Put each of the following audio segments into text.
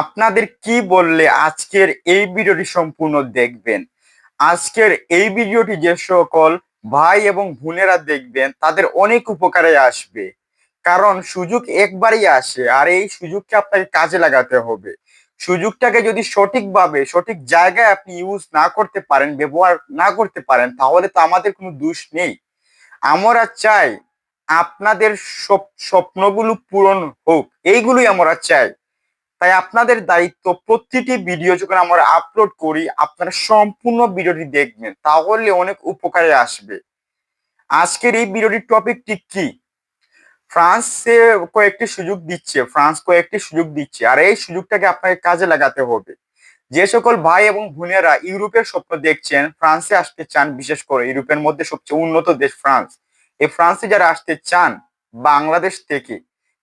আপনাদের কি বললে আজকের এই ভিডিওটি সম্পূর্ণ দেখবেন? আজকের এই ভিডিওটি যে সকল ভাই এবং বোনেরা দেখবেন, তাদের অনেক উপকারে আসবে। কারণ সুযোগ একবারই আসে, আর এই সুযোগকে আপনাকে কাজে লাগাতে হবে। সুযোগটাকে যদি সঠিকভাবে, সঠিক জায়গায় আপনি ইউজ না করতে পারেন, ব্যবহার না করতে পারেন, তাহলে তো আমাদের কোনো দোষ নেই। আমরা চাই আপনাদের স্বপ্নগুলো পূরণ হোক, এইগুলোই আমরা চাই। তাই আপনাদের দায়িত্ব প্রতিটি ভিডিও যখন আমরা আপলোড করি, আপনারা সম্পূর্ণ ভিডিওটি দেখবেন, তাহলে অনেক উপকারে আসবে। আজকের এই ভিডিওটির টপিকটি কি? ফ্রান্সে কয়েকটি সুযোগ দিচ্ছে, ফ্রান্স কয়েকটি সুযোগ দিচ্ছে, আর এই সুযোগটাকে আপনাকে কাজে লাগাতে হবে। যে সকল ভাই এবং বোনেরা ইউরোপের স্বপ্ন দেখছেন, ফ্রান্সে আসতে চান, বিশেষ করে ইউরোপের মধ্যে সবচেয়ে উন্নত দেশ ফ্রান্স। এই ফ্রান্সে যারা আসতে চান, বাংলাদেশ থেকে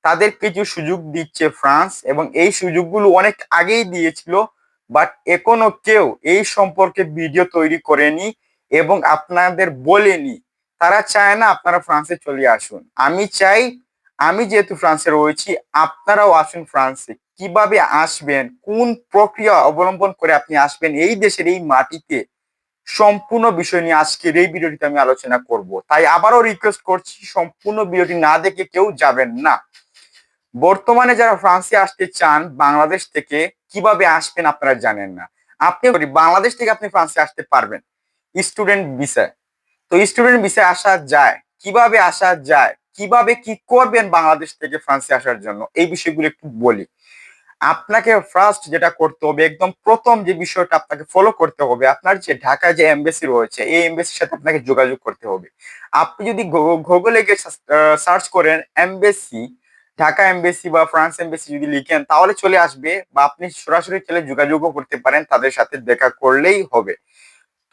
তাদের কিছু সুযোগ দিচ্ছে ফ্রান্স এবং এই সুযোগগুলো অনেক আগেই দিয়েছিল বাট এখনও কেউ এই সম্পর্কে ভিডিও তৈরি করেনি এবং আপনাদের বলেনি। তারা চায় না আপনারা ফ্রান্সে চলে আসুন। আমি চাই, আমি যেহেতু ফ্রান্সে রয়েছি, আপনারাও আসুন ফ্রান্সে। কীভাবে আসবেন? কোন প্রক্রিয়া অবলম্বন করে আপনি আসবেন? এই দেশের এই মাটিতে সম্পূর্ণ বিষয় নিয়ে আজকের এই ভিডিওটিতে আমি আলোচনা করব। তাই আবারও রিকোয়েস্ট করছি, সম্পূর্ণ ভিডিওটি না দেখে কেউ যাবেন না। বর্তমানে যারা ফ্রান্সে আসতে চান, বাংলাদেশ থেকে কীভাবে আসবেন আপনারা জানেন না। আপনি বাংলাদেশ থেকে আপনি ফ্রান্সে আসতে পারবেন। স্টুডেন্ট ভিসায় তো স্টুডেন্ট ভিসায় আসা যায়। কীভাবে আসা যায়? কীভাবে কি করবেন বাংলাদেশ থেকে ফ্রান্সে আসার জন্য? এই বিষয়গুলো একটু বলি। আপনাকে ফার্স্ট যেটা করতে হবে, একদম প্রথম যে বিষয়টা আপনাকে ফলো করতে হবে, আপনার যে ঢাকা যে এমবেসি রয়েছে, এই এমবেসির সাথে আপনাকে যোগাযোগ করতে হবে। আপনি যদি গুগলে গিয়ে সার্চ করেন এমবেসি ঢাকা এমবেসি বা ফ্রান্স এমবেসি যদি লিখেন, তাহলে চলে আসবে বা আপনি সরাসরি চলে যোগাযোগও করতে পারেন, তাদের সাথে দেখা করলেই হবে।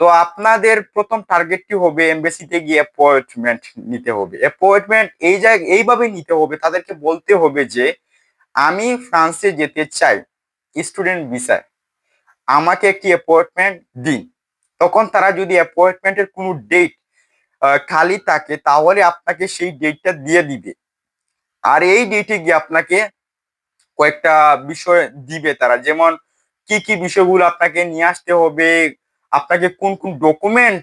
তো আপনাদের প্রথম টার্গেটটি হবে এমবেসিতে গিয়ে অ্যাপয়েন্টমেন্ট নিতে হবে। অ্যাপয়েন্টমেন্ট এই জায়গায় এইভাবে নিতে হবে, তাদেরকে বলতে হবে যে, আমি ফ্রান্সে যেতে চাই স্টুডেন্ট ভিসায় আমাকে একটি অ্যাপয়েন্টমেন্ট দিন। তখন তারা যদি অ্যাপয়েন্টমেন্টের কোনো ডেট খালি থাকে, তাহলে আপনাকে সেই ডেটটা দিয়ে দিবে। আর এই ডেটে গিয়ে আপনাকে কয়েকটা বিষয় দিবে তারা। যেমন, কি কি বিষয়গুলো আপনাকে নিয়ে আসতে হবে, আপনাকে কোন কোন ডকুমেন্ট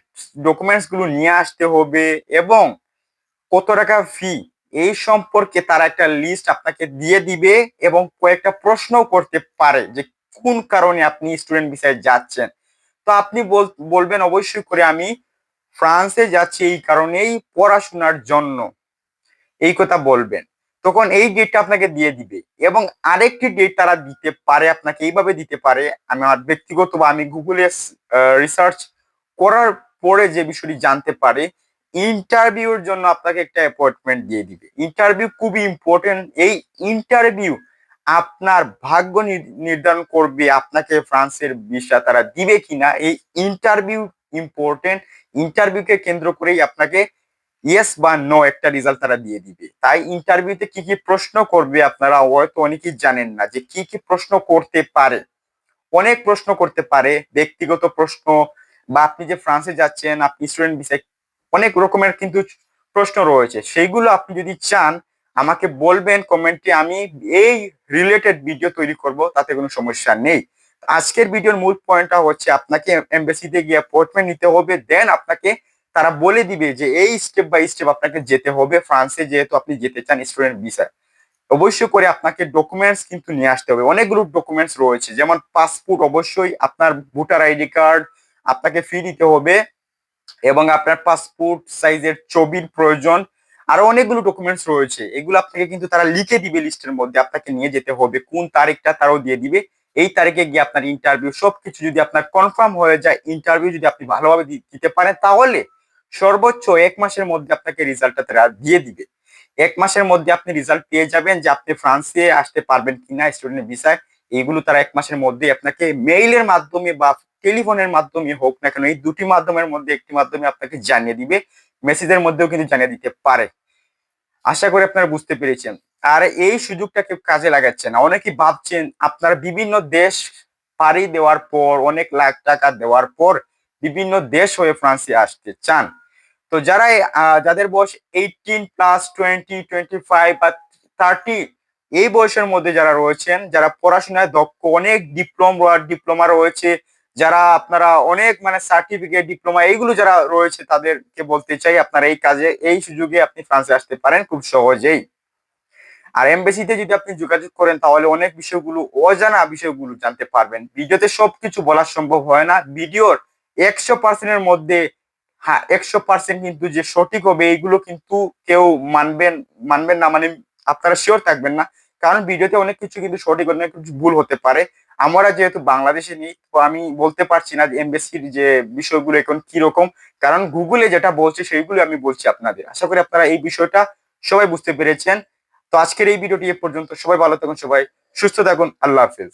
ডকুমেন্টসগুলো নিয়ে আসতে হবে এবং কত টাকা ফি এই সম্পর্কে তারা একটা লিস্ট আপনাকে দিয়ে দিবে এবং কয়েকটা প্রশ্ন করতে পারে যে কোন কারণে আপনি স্টুডেন্ট ভিসায় যাচ্ছেন। তো আপনি বলবেন অবশ্যই করে আমি ফ্রান্সে যাচ্ছি এই কারণেই পড়াশোনার জন্য। এই কথা বলবেন। তখন এই ডেটটা আপনাকে দিয়ে দিবে এবং আরেকটি ডেট তারা দিতে পারে, আপনাকে এইভাবে দিতে পারে। আমি আমার ব্যক্তিগত বা আমি গুগলে রিসার্চ করার পরে যে বিষয়টি জানতে পারে ইন্টারভিউর জন্য আপনাকে একটা অ্যাপয়েন্টমেন্ট দিয়ে দিবে। ইন্টারভিউ খুবই ইম্পর্টেন্ট এই ইন্টারভিউ আপনার ভাগ্য নির্ধারণ করবে আপনাকে ফ্রান্সের ভিসা তারা দিবে কিনা। এই ইন্টারভিউ ইম্পর্টেন্ট ইন্টারভিউকে কেন্দ্র করেই আপনাকে ইয়েস বা নো একটা রেজাল্ট তারা দিয়ে দিবে। তাই ইন্টারভিউতে কি কি প্রশ্ন করবে আপনারা হয়তো অনেকেই জানেন না যে কি কি প্রশ্ন করতে পারে। অনেক প্রশ্ন করতে পারে, ব্যক্তিগত প্রশ্ন বা আপনি যে ফ্রান্সে যাচ্ছেন, আপনি স্টুডেন্ট ভিসায় অনেক রকমের কিন্তু প্রশ্ন রয়েছে। সেইগুলো আপনি যদি চান, আমাকে বলবেন কমেন্টে আমি এই রিলেটেড ভিডিও তৈরি করব, তাতে কোনো সমস্যা নেই। আজকের ভিডিওর মূল পয়েন্টটা হচ্ছে, আপনাকে এমবেসিতে গিয়ে অ্যাপয়েন্টমেন্ট নিতে হবে দেন আপনাকে তারা বলে দিবে যে এই স্টেপ বাই স্টেপ আপনাকে যেতে হবে। ফ্রান্সে যেহেতু আপনি যেতে চান স্টুডেন্ট ভিসা অবশ্যই করে আপনাকে ডকুমেন্টস কিন্তু নিয়ে আসতে হবে। অনেকগুলো ডকুমেন্টস রয়েছে, যেমন পাসপোর্ট অবশ্যই, আপনার ভোটার আইডি কার্ড আপনাকে ফি দিতে হবে এবং আপনার পাসপোর্ট সাইজের ছবির প্রয়োজন। আরও অনেকগুলো ডকুমেন্টস রয়েছে, এগুলো আপনাকে কিন্তু তারা লিখে দিবে লিস্টের মধ্যে, আপনাকে নিয়ে যেতে হবে। কোন তারিখটা তারাও দিয়ে দিবে। এই তারিখে গিয়ে আপনার ইন্টারভিউ সবকিছু যদি আপনার কনফার্ম হয়ে যায় ইন্টারভিউ যদি আপনি ভালোভাবে দিতে পারেন, তাহলে সর্বোচ্চ এক মাসের মধ্যে আপনাকে রেজাল্টটা তারা দিয়ে দিবে। এক মাসের মধ্যে আপনি রেজাল্ট পেয়ে যাবেন যে আপনি ফ্রান্সে আসতে পারবেন কিনা স্টুডেন্ট ভিসায় এইগুলো তারা এক মাসের মধ্যে আপনাকে মেইলের মাধ্যমে বা টেলিফোনের মাধ্যমে হোক না কেন, এই দুটি মাধ্যমের মধ্যে, একটি মাধ্যমে আপনাকে জানিয়ে দিবে। মেসেজের মধ্যেও কিন্তু জানিয়ে দিতে পারে। আশা করি আপনারা বুঝতে পেরেছেন। আর এই সুযোগটা কেউ কাজে লাগাচ্ছেন না। অনেকেই ভাবছেন, আপনারা বিভিন্ন দেশ পাড়ি দেওয়ার পর, অনেক লাখ টাকা দেওয়ার পর বিভিন্ন দেশ হয়ে ফ্রান্সে আসতে চান। তো যারা যাদের বয়স eighteen plus twenty twenty five বা থার্টি এই বয়সের মধ্যে যারা রয়েছেন, যারা পড়াশোনায় দক্ষ, অনেক ডিপ্লোমা ডিপ্লোমা রয়েছে, যারা আপনারা অনেক মানে সার্টিফিকেট ডিপ্লোমা এইগুলো যারা রয়েছে তাদেরকে বলতে চাই, আপনারা এই কাজে, এই সুযোগে আপনি ফ্রান্সে আসতে পারেন খুব সহজেই। আর এমবেসিতে যদি আপনি যোগাযোগ করেন, তাহলে অনেক বিষয়গুলো, অজানা বিষয়গুলো জানতে পারবেন। ভিডিওতে সবকিছু বলা সম্ভব হয় না। ভিডিওর একশো পার্সেন্টের মধ্যে হ্যাঁ একশো পার্সেন্ট কিন্তু যে সঠিক হবে, এইগুলো কিন্তু কেউ মানবেন মানবেন না মানে আপনারা শিওর থাকবেন না। কারণ ভিডিওতে অনেক কিছু কিন্তু সঠিক, অনেক কিছু ভুল হতে পারে। আমরা যেহেতু বাংলাদেশে নেই, তো আমি বলতে পারছি না এমবেসির যে বিষয়গুলো এখন কীরকম। কারণ গুগলে যেটা বলছে, সেইগুলো আমি বলছি আপনাদের। আশা করি আপনারা এই বিষয়টা সবাই বুঝতে পেরেছেন। তো আজকের এই ভিডিওটি এ পর্যন্ত। সবাই ভালো থাকুন, সবাই সুস্থ থাকুন। আল্লাহ হাফেজ।